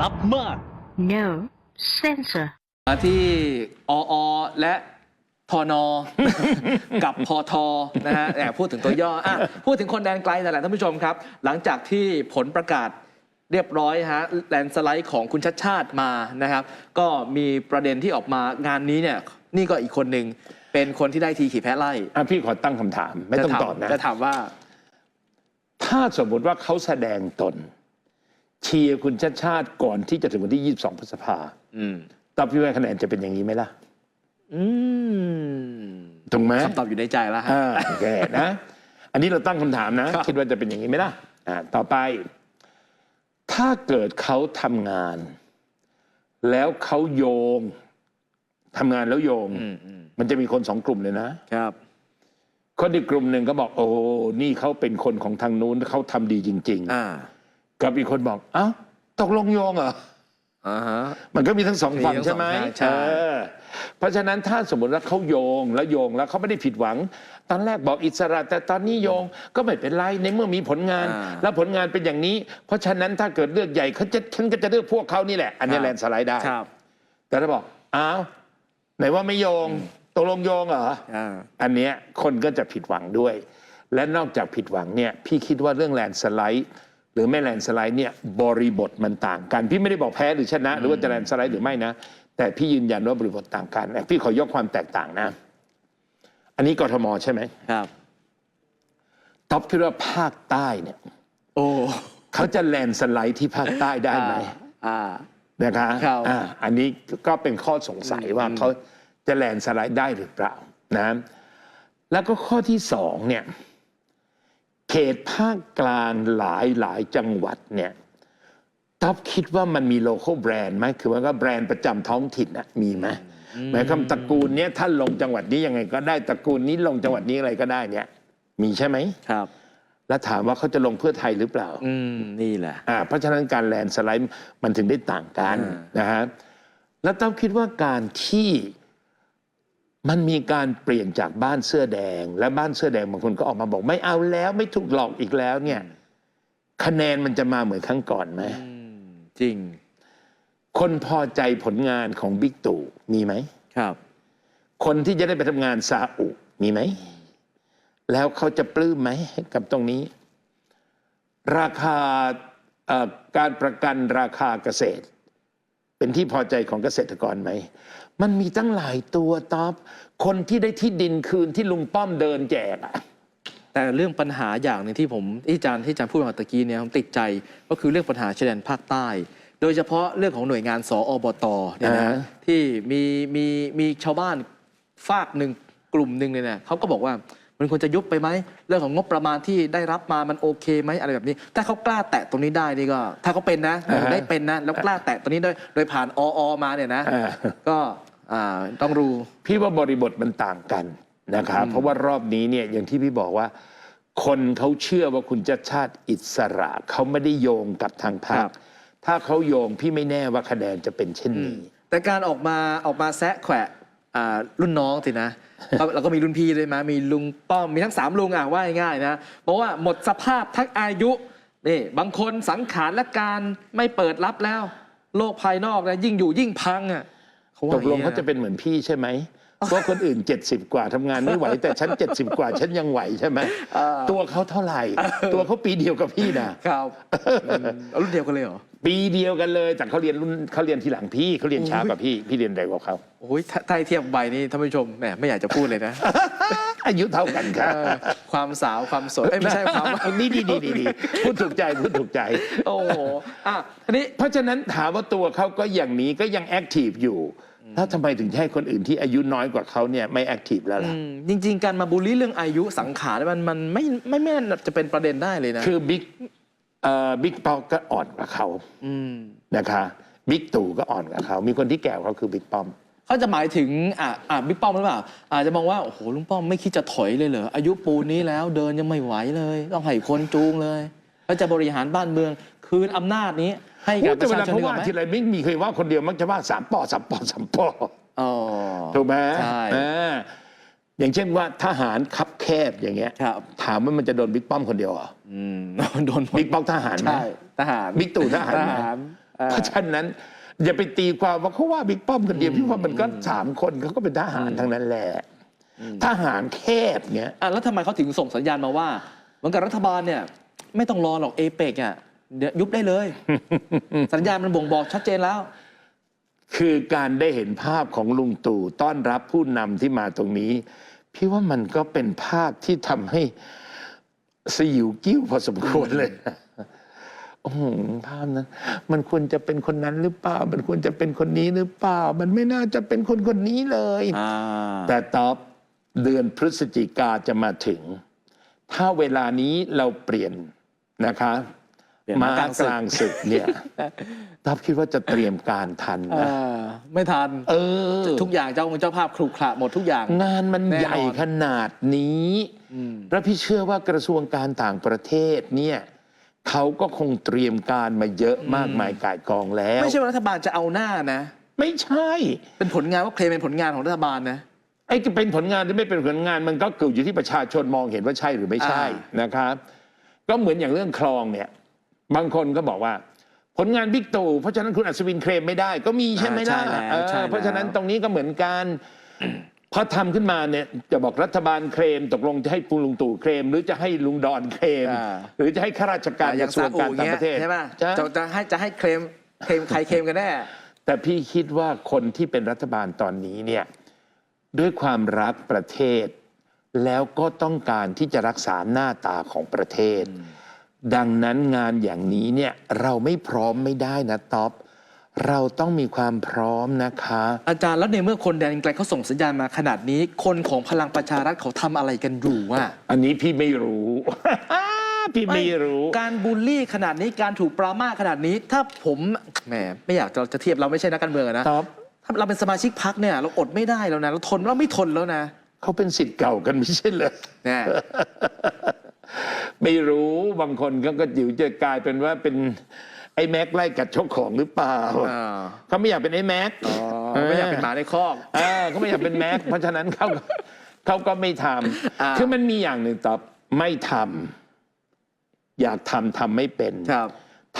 ลับมาก No censor. มาที่ออและทอนอ กับพอทอนะฮะแอบพูดถึงตัวย่ออะพูดถึงคนแดนไกลนั่นแหละท่านผู้ชมครับ หลังจากที่ผลประกาศเรียบร้อยฮะแลนสไลด์ของคุณชัดชาติมานะครับ ก็มีประเด็นที่ออกมางานนี้เนี่ย นี่ก็อีกคนหนึ่งเป็นคนที่ได้ทีขี่แพ้ไล่อะพี่ขอตั้งคำถาม ไม่ต้องจะถาตอบนะจะถามว่า ถ้าสมมติว่าเขาแสดงตน เชียร์คุณชาติชาติก่อนที่จะถึงวันที่ 22พฤษภาอืมตอบพี่ว่าคะแนนจะเป็นอย่างนี้ไหมล่ะ อืมถูกไหมคำตอบอยู่ในใจแล้วฮะ อ่าโอเคนะ อันนี้เราตั้งคำถามนะ ครับ คิดว่าจะเป็นอย่างนี้ไหมล่ะอ่าต่อไป ถ้าเกิดเขาทำงาน แล้วเขาโยงทำงานแล้วโยง อืมอืมมันจะมีคนสองกลุ่มเลยนะ ครับ คนอีกกลุ่มหนึ่งก็บอกโอ้นี่เขาเป็นคนของทางนู้นเขาทำดีจริงอ่าๆ กับอีกคนบอกเอ้าตกลงโยงเหรออ่าฮะ มันก็มีทั้งสองฝั่งมีทั้งใช่ไหมสองฝั่งใช่ เออเพราะฉะนั้นถ้าสมมติว่าเขาโยงแล้วโยงแล้วเขาไม่ได้ผิดหวัง ตอนแรกบอกอิสระ แต่ตอนนี้โยงก็ไม่เป็นไรในเมื่อมีผลงานแล้วผลงานเป็นอย่างนี้ เพราะฉะนั้นถ้าเกิดเลือกใหญ่เขาจะฉันก็จะเลือกพวกเขานี่แหละ อันนี้แลนด์สไลด์ได้ ครับแต่ถ้าบอกอ้าวไหนว่าไม่โยงตกลงโยงเหรอ อ่า อันเนี้ยคนก็จะผิดหวังด้วย และนอกจากผิดหวังเนี่ยพี่คิดว่าเรื่องแลนด์สไลด์ หรือไม่แลนด์สไลด์เนี่ยบริบทมันต่างกัน พี่ไม่ได้บอกแพ้หรือชนะ หรือว่าจะแลนด์สไลด์หรือไม่นะ แต่พี่ยืนยันว่าบริบทต่างกันแต่พี่ขอยกความแตกต่างนะ อันนี้กทมใช่ไหมครับท็อปคิดว่าภาคใต้เนี่ย โอ้เขาจะแลนด์สไลด์ที่ภาคใต้ได้ไหมอ่านะคะครับอ่าอันนี้ก็เป็นข้อสงสัยว่าอืมเขาจะแลนด์สไลด์ได้หรือเปล่านะแล้วก็ข้อที่สองเนี่ยเขตภาคกลางหลายหลายจังหวัดเนี่ยท็อปคิดว่ามันมีโลโก้แบรนด์ไหมคือว่าก็แบรนด์ประจำท้องถิ่นนะมีไหมหมายความตระกูลเนี้ยถ้าลงจังหวัดนี้ยังไงก็ได้ตระกูลนี้ลงจังหวัดนี้อะไรก็ได้เนี่ย มีใช่ไหมครับ แล้วถามว่าเขาจะลงเพื่อไทยหรือเปล่า อืมนี่แหละอ่าเพราะฉะนั้นการแลนด์สไลด์มันถึงได้ต่างกันอ่านะฮะแล้วต้องคิดว่าการที่ มันมีการเปลี่ยนจากบ้านเสื้อแดง และบ้านเสื้อแดงบางคนก็ออกมาบอกไม่เอาแล้วไม่ถูกหลอกอีกแล้วเนี่ย คะแนนมันจะมาเหมือนครั้งก่อนไหมอืมจริง คนพอใจผลงานของบิ๊กตู่มีไหมครับ คนที่จะได้ไปทำงานซาอุมีไหม แล้วเขาจะปลื้มไหมกับตรงนี้ ราคาเอ่อการประกันราคาเกษตร เป็นที่พอใจของเกษตรกรไหม มันมีตั้งหลายตัวตอบคนที่ได้ที่ดินคืนที่ลุงป้อมเดินแจกอะแต่เรื่องปัญหาอย่างหนึงที่ผมที่อาจารย์ที่อาจารย์พูดมาตะกี้เนี่ยผมติดใจก็คือเรื่องปัญหาชายแดนภาคใต้ โดยเฉพาะเรื่องของหน่วยงานสอบตเนี่ยนะอ่าที่มีมีมีชาวบ้านฝากหนึ่งกลุ่มหนึ่งเนี่ยนะเขาก็บอกว่า มันควรจะยุบไปไหมเรื่องของงบประมาณที่ได้รับมามันโอเคไหมอะไรแบบนี้ ถ้าเขากล้าแตะตรงนี้ได้นี่ก็ ถ้าเขาเป็นนะได้เป็นนะแล้วกล้าแตะตรงนี้โดยโดยผ่านออมาเนี่ยนะอ่าก็อ่าต้องรู้พี่ว่าบริบทมันต่างกันนะครับเพราะว่ารอบนี้เนี่ยอย่างที่พี่บอกว่า คนเขาเชื่อว่าคุณจัดชาติอิสระเขาไม่ได้โยงกับทางพรรครัคบถ้าเขาโยงพี่ไม่แน่ว่าคะแนนจะเป็นเช่นนี้แต่การออกมาออกมาแซะแขวะ อ่ารุ่นน้องสินะก็เราก็มีรุ่นพี่ด้วยมามีลุงป้อมมีทั้งสามลุงอะว่าง่ายๆนะบอกว่าหมดสภาพทั้งอายุนี่บางคนสังขารและการไม่เปิดรับแล้ว โลกภายนอกนะยิ่งอยู่ยิ่งพังอะเขาว่าตกลงอย่เขาจะเป็นเหมือนพี่ใช่ไหมเพราะคนอื่น 70 กว่าทำงานไม่ไหว แต่ฉัน 70 กว่าฉันยังไหวใช่ไหมตัวเขาเท่าไหร่ ตัวเขาปีเดียวกับพี่นะครับอืมเอารุ่นเดียวกันเลยเหรอ ปีเดียวกันเลยแต่เขาเรียนรุ่นเขาเรียนทีหลังพี่เขาเรียนช้ากว่าพี่พี่เรียนเร็วกว่าเขา โอ้ยถ้าถ้าให้เทียบใบนี่ท่านผู้ชมแหมไม่อยากจะพูดเลยนะ อายุเท่ากันครับเออความสาวความสวยเอ้ยไม่ใช่ความ นี่ดีดีดีดีพูดถูกใจพูดถูกใจ โอ้โหอะทีนี้ เพราะฉะนั้นถามว่าตัวเขาก็อย่างนี้ก็ยังแอคทีฟอยู่แล้วทำไมถึงให้คนอื่นที่อายุน้อยกว่าเขาเนี่ยไม่แอคทีฟแล้วล่ะ อืมจริง ๆ การมาบูลลี่เรื่องอายุสังขารมันมันไม่ไม่ไม่น่าจะเป็นประเด็นได้เลยนะ คือบิ๊กเอ่อ บิ๊กปอก็อ่อนกว่าเขาอืมนะคะบิ๊กตู่ก็อ่อนกว่าเขามีคนที่แก่กว่าเขาคือบิ๊กป้อมเขาจะหมายถึงอะอะบิ๊กป้อมหรือเปล่าอาจจะมองว่าโอ้โหลุงป้อมไม่คิดจะถอยเลยเหรออายุปูนนี้แล้วเดินยังไม่ไหวเลย ต้องให้คนจูงเลยแล้วจะบริหารบ้านเมืองคืนอำนาจนี้ ให้กับปแต่ระเวชาลาชนเขาดีกว่าว่าไหมทีไรไม่มีเคยว่าคนเดียวมักจะว่าสามปอสามปอสามปออ๋อถูกไหมใช่ อ่าอย่างเช่นว่าทหารคับแคบอย่างเงี้ยครับ ถามว่ามันจะโดนบิ๊กป้อมคนเดียวเหรออืมโดนหมดบิ๊กป้อมทหารไหม ใช่ทหารบิ๊กตู่ทหารไหมทหารอ่าเพราะฉะนั้นอย่าไปตีความว่าเขาว่าบิ๊กป้อมคนเดียวพี่ว่ามันก็สามคนเขาก็เป็นทหารทั้งนั้นแหละทหารแคบเงี้ย อะแล้วทำไมเขาถึงส่งสัญญาณมาว่า เหมือนกับรัฐบาลเนี่ย ไม่ต้องรอหรอกเอเปกอะเดี๋ยวยุบได้เลย สัญญาณมันบ่งบอกชัดเจนแล้ว คือการได้เห็นภาพของลุงตู่ต้อนรับผู้นำที่มาตรงนี้ พี่ว่ามันก็เป็นภาพที่ทำให้สยิวกิ้วพอสมควรเลยโอ้โหภาพนั้น มันควรจะเป็นคนนั้นหรือเปล่า มันควรจะเป็นคนนี้หรือเปล่า มันไม่น่าจะเป็นคนคนนี้เลยอ่าแต่ตอบเดือนพฤศจิกาจะมาถึง ถ้าเวลานี้เราเปลี่ยนนะคะ เปลี่ยนมาม้ากกลาลางงศึศึกกเนี่ยตอบคิดว่าจะเตรียมการทันเอนะอไม่ทันเออทุกอย่างเจ้าองค์เจ้าภาพครุขระหมดทุกอย่าง งานมันแน่นอน ใหญ่ขนาดนี้อืมแล้วพี่เชื่อว่ากระทรวงการต่างประเทศเนี่ยเขาก็คงเตรียมการมาเยอะมากมายก่ายกองแล้ว ไม่ใช่ว่ารัฐบาลจะเอาหน้านะ ไม่ใช่ เป็นผลงานว่าเคลมเป็นผลงานของรัฐบาลนะ ไอ้จะเป็นผลงานหรือไม่เป็นผลงานมันก็เกิดอยู่ที่ประชาชนมองเห็นว่าใช่หรือไม่ใช่อ่นะครับ ก็เหมือนอย่างเรื่องคลองเนี่ย บางคนก็บอกว่า ผลงานบิ๊กตู่เพราะฉะนั้นคุณอัศวินเคลมไม่ได้ ก็มีใช่ไหมล่ะอ่าใช่แล้วเออใช่แล้ว เพราะฉะนั้นตรงนี้ก็เหมือนกันพอทำขึ้นมาเนี่ยจะบอกรัฐบาลเคลมตกลงจะให้ปูลุงตู่เคลม หรือจะให้ลุงดอนเคลม อ่า หรือจะให้ข้าราชการอกย่างระทรวซางอุการต่างเงี้ยประเทศใช่ไหมใช่ จะจะให้จะให้เคลมเคลมใครเคลมกันแน่ แต่พี่คิดว่าคนที่เป็นรัฐบาลตอนนี้เนี่ยด้วยความรักประเทศ แล้วก็ต้องการที่จะรักษาหน้าตาของประเทศ ดังนั้นงานอย่างนี้เนี่ยเราไม่พร้อมไม่ได้นะท็อปเราต้องมีความพร้อมนะคะ อาจารย์แล้วในเมื่อคนแดนไกลเขาส่งสัญญาณมาขนาดนี้ คนของพลังประชารัฐเขาทำอะไรกันอยู่อะอันนี้พี่ไม่รู้ พี่ไม่รู้ การบูลลี่ขนาดนี้การถูกปรามาสขนาดนี้ ถ้าผมแหมไม่อยากจะจะเทียบเราไม่ใช่นักการเมืองอะนะท็อปถ้าเราเป็นสมาชิกพักเนี่ยเราอดไม่ได้แล้วนะเราทนเราไม่ทนแล้วนะเขาเป็นสิทธิ์เก่ากันไม่ใช่เหรอแน่ ไม่รู้บางคนก็ก็อยู่จะกลายเป็นว่าเป็นไอ้แม็กไล่กัดเจ้าของหรือเปล่าอ่าเขาไม่อยากเป็นไอ้แม็กอ๋อไม่อยากเป็นหมาในคอก เออเขาไม่อยากเป็นแม็กเพราะฉะนั้นเขาเขาก็ไม่ทอ่าำคือมันมีอย่างหนึ่งตอบไม่ทำอยากทำทำไม่เป็นครับ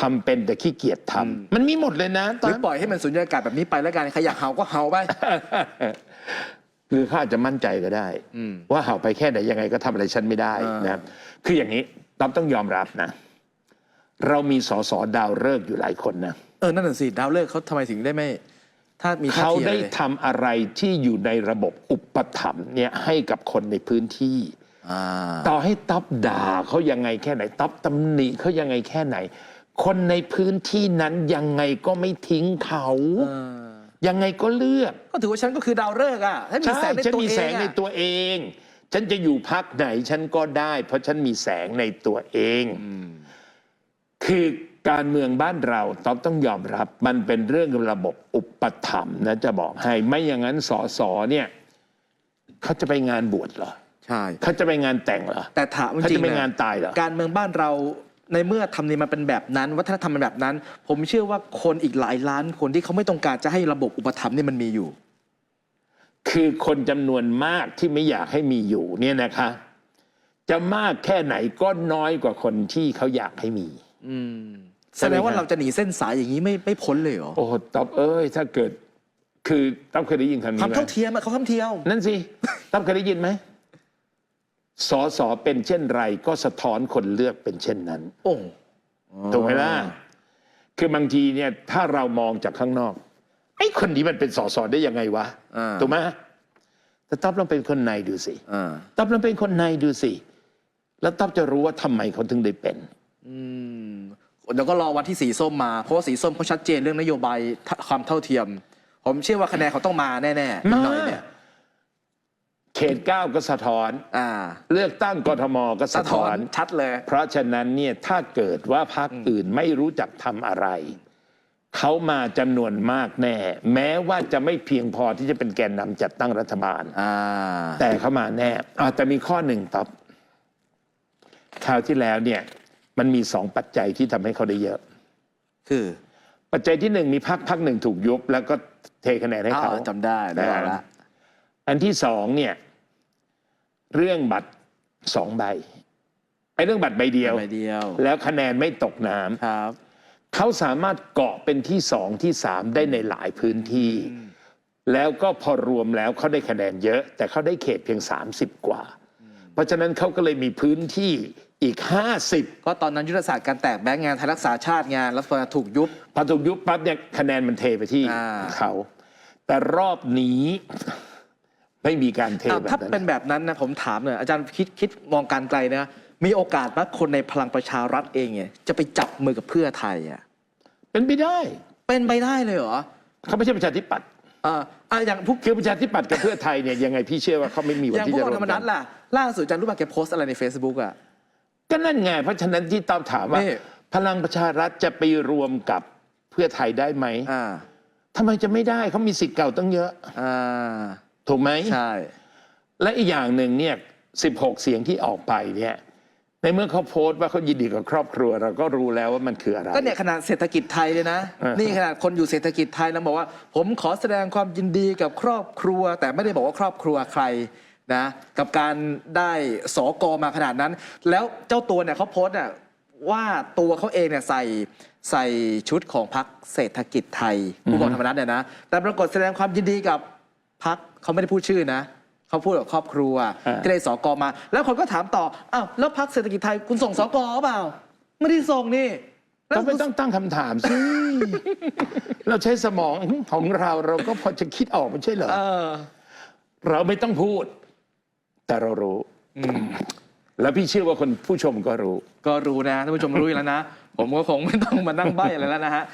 ทำเป็นแต่ขี้เกียจทำมันมีหมดเลยนะตหอรืนอปล่อยให้มันสุญญากาศแบบนี้ไปแล้วกันใครอยากเห่าก็เห่าไป คือเขาอาจจะมั่นใจก็ได้อืมว่าเห่าไปแค่ไหนยังไงก็ทำอะไรฉันไม่ได้อ่านนะคืออย่างนี้ต๊อบต้องยอมรับนะ เรามีสสดาวฤกษ์อยู่หลายคนนะเออนั่นน่ะสิดาวเลิกษ์เขาทำไมถึงได้ไม่ ถ้ามีท่าเขาทีอะไรได้เลยทำอะไรที่อยู่ในระบบอุปถัมภ์เนี่ยให้กับคนในพื้นที่ อ่าต่อให้ต๊อบด่าเขายังไงแค่ไหนต๊อบตำหนิเขายังไงแค่ไหน คนในพื้นที่นั้นยังไงก็ไม่ทิ้งเขา เออ ยังไงก็เลือก ก็ถือว่าฉันก็คือดาวฤกษ์อะฉันมีใช่แสงในฉันตัวมีเอแสงงในอะตัวเอง ฉันจะอยู่พักไหนฉันก็ได้ เพราะฉันมีแสงในตัวเองอืมคือการเมืองบ้านเราต้องต้องยอมรับ มันเป็นเรื่องระบบอุปถัมภ์นะจะบอกให้ไม่อย่างนั้นสอสอเนี่ยเขาจะไปงานบวชเหรอใช่ เขาจะไปงานแต่งเหรอแต่ถามจเขาริจะงไปๆงานนะตายเหรอ การเมืองบ้านเรา ในเมื่อทำเนียมมันเป็นแบบนั้น วัฒนธรรมมันแบบนั้น ผมเชื่อว่าคนอีกหลายล้านคนที่เขาไม่ต้องการจะให้ระบบอุปถัมภ์เนี่ยมันมีอยู่ คือคนจำนวนมากที่ไม่อยากให้มีอยู่เนี่ยนะคะ จะมากแค่ไหนก็น้อยกว่าคนที่เขาอยากให้มี อืมใช่แสไหมดงว่าครับเราจะหนีเส้นสายอย่างนี้ไม่ไม่พ้นเลยเหรอโอ้โหตอบเอ้ย ถ้าเกิด คือต้อมเคยได้ยินคำนี้ความไหมเท่าเทียมอะเขาเท่าเทียมนั่นสิต้อมเคยได้ยินไหม สอสอเป็นเช่นไรก็สะท้อนคนเลือกเป็นเช่นนั้น โอ้ถูกไหมล่ะ คือบางทีเนี่ยถ้าเรามองจากข้างนอกไอ้คนนี้มันเป็นสอสอได้ยังไงวะอ่าถูกไหมแต่ต๊อบลองเป็นคนในดูสิอ่าต๊อบลองเป็นคนในดูสิ แล้วต๊อบจะรู้ว่าทำไมเขาถึงได้เป็นอืมเดี๋ยวก็รอวันที่สีส้มมา เพราะว่าสีส้มเขาชัดเจนเรื่องนโยบายความเท่าเทียม ผมเชื่อว่าคะแนนเขาต้องมาแน่ๆอีกหน่อยเนี่ย เขตเก้าก็สะท้อน อ่า เลือกตั้งกทมก็สะสะท้ท้ออน น ชัดเลย เพราะฉะนั้นเนี่ยถ้าเกิดว่าพรรคอื่นไม่รู้จักทำอะไร เขามาจำนวนมากแน่ แม้ว่าจะไม่เพียงพอที่จะเป็นแกนนำจัดตั้งรัฐบาล อ่า แต่เขามาแน่อ่าแต่มีข้อหนึ่งต๊อบคราวที่แล้วเนี่ย มันมีสองปัจจัยที่ทำให้เขาได้เยอะ คือ ปัจจัยที่หนึ่งมีพรรคพรรคหนึ่งถูกยุบ แล้วก็เทคะแนนให้เขาอ้าวจำได้ได้ละ อันที่สองเนี่ย เรื่องบัตรสองใบไอ้เรื่องบัตรใบเดียว ใบเดียว แล้วคะแนนไม่ตกน้ำครับ เขาสามารถเกาะเป็นที่สองที่สามได้ในหลายพื้นที่ แล้วก็พอรวมแล้วเขาได้คะแนนเยอะ แต่เขาได้เขตเพียง 30 กว่า เพราะฉะนั้นเขาก็เลยมีพื้นที่อีก 50 ก็ตอนนั้นยุทธศาสตร์การแตกแบงก์งานไทยรักษาชาติงานแล้วพอถูกยุบพอถูกยุบปั๊บเนี่ยคะแนนมันเทไปที่อ่าเขา แต่รอบนี้ ไม่มีการเทอ้าวแบบถ้านั้เป็นนแบบนั้นนะผมถามหน่อยอาจารย์คิดคิดมองการไกลนะมีโอกาสว่าคนในพลังประชารัฐเองเนี่ยจะไปจับมือกับเพื่อไทยอะเป็นไปได้ เป็นไปได้เลยเหรอเขาไม่ใช่ประชาธิปัตย์อ่าอ่าอย่างพวกคือประชาธิปัตย์กับเพื่อไทยเนี่ยยังไงพี่เชื่อว่าเขาไม่มีอวันย่างที่พวจะกรวธรมรมนักัฐนล่ะล่าสุดอาจารย์รู้ป่ะแกโพสต์อะไรใน Facebook อะก็นั่นไงเพราะฉะนั้นที่ตอบถามว่านี่พลังประชารัฐจะไปรวมกับเพื่อไทยได้ไหมอ่าทำไมจะไม่ได้เขามีสิทธิ์เก่าตั้งเยอะอ่า ถูกไหมใช่ และอีกอย่างหนึ่งเนี่ย16เสียงที่ออกไปเนี่ยในเมื่อเขาโพสต์ว่าเขายินดีกับครอบครัวเราก็รู้แล้วว่ามันคืออะไร ก็เนี่ยขนาดเศรษฐกิจไทยเลยนะอ่านี่นี่ขนาดคนอยู่เศรษฐกิจไทยแล้วบอกว่า ผมขอแสดงความยินดีกับครอบครัว แต่ไม่ได้บอกว่าครอบครัวใครนะกับการได้สอกอมาขนาดนั้น แล้วเจ้าตัวเนี่ยเขาโพสต์น่ะว่าตัวเขาเองเนี่ยใส่ใส่ชุดของพรรคเศรษฐกิจไทยผู้กองธรรมนัฐเนี่ยนะแต่ปรากฏแสดงความยินดีกับ พรรคเขาไม่ได้พูดชื่อนะ เขาพูดกับครอบครัวอ่า ที่ได้สอกอมา แล้วคนก็ถามต่ออ้าวแล้วพรรคเศรษฐกิจไทยคุณส่งสอกอเปล่า ไม่ได้ส่งนี่แล้ว เราไม่ต้องตั้งคำถามสิ เราใช้สมองของเราเราก็พอจะคิดออกไม่ใช่เหรอ เออ เราไม่ต้องพูด แต่เรารู้ แล้วพี่เชื่อว่าคนผู้ชมก็รู้ ก็รู้นะท่านผู้ชมรู้อยู่แล้วนะ ผมก็คงไม่ต้องมานั่งใบ้อะไรแล้วนะฮะ